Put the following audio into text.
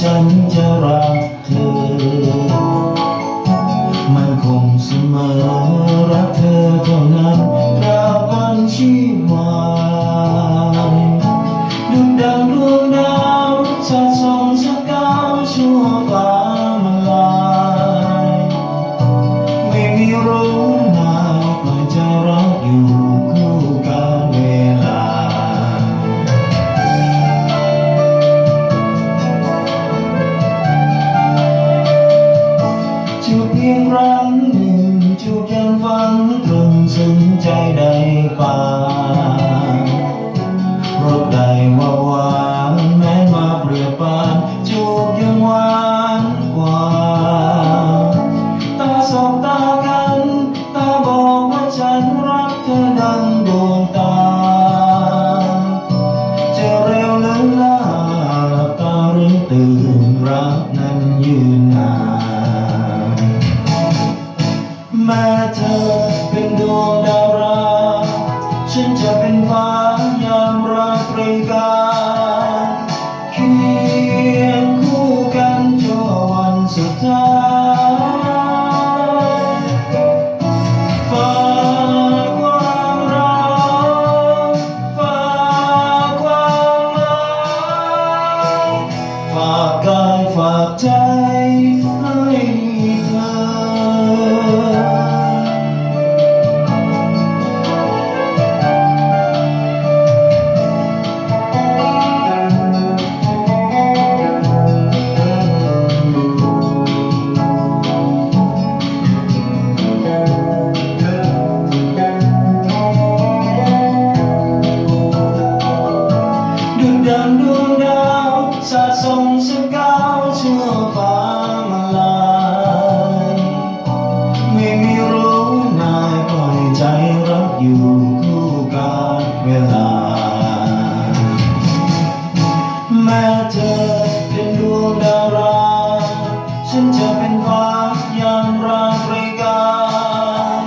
ฉันจะรักเธอ มันคงเสมอ สนใจในป่ารถใดว่าวานแม้มาเปลือบปานจูบยังหวานกว่า ตาสองตากัน ตาบอกว่าฉันรักเธอดังดวงตา จะเร็วหรือล่าหลับตาหรือตื่นรักนั้นยืนนานแม้เธอ life. เวลา แม้เธอเป็นดวงดารา ฉันจะเป็นฟ้ายามรางรายการ